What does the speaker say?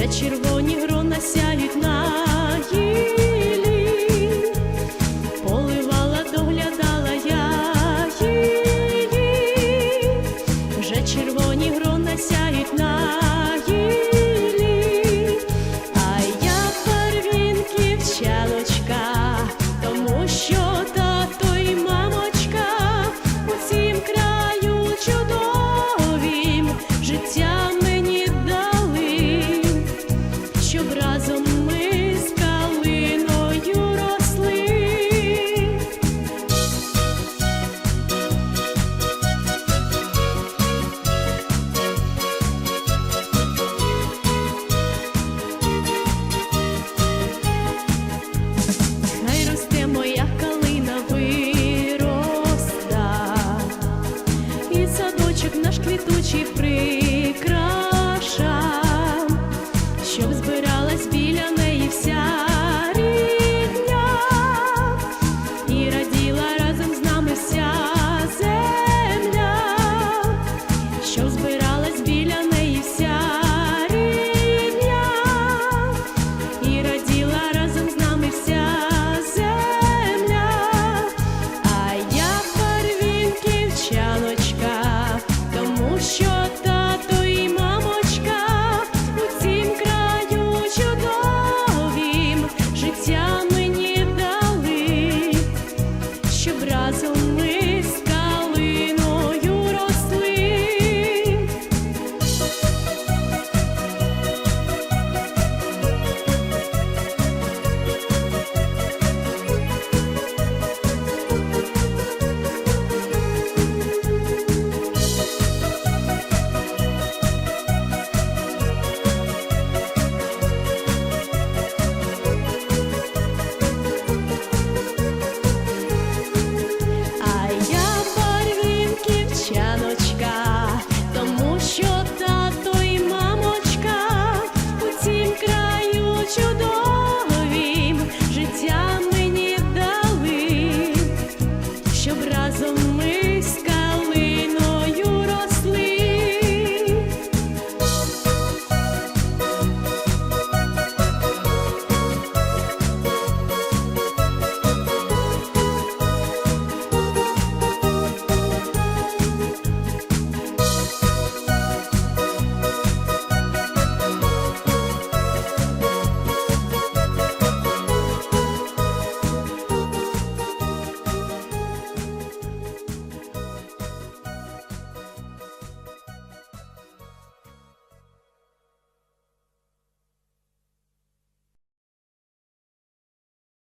вже червоні грона сяють на їх. прикрашав, щоб збиралась біля неї вся рідня і раділа разом з нами вся земля.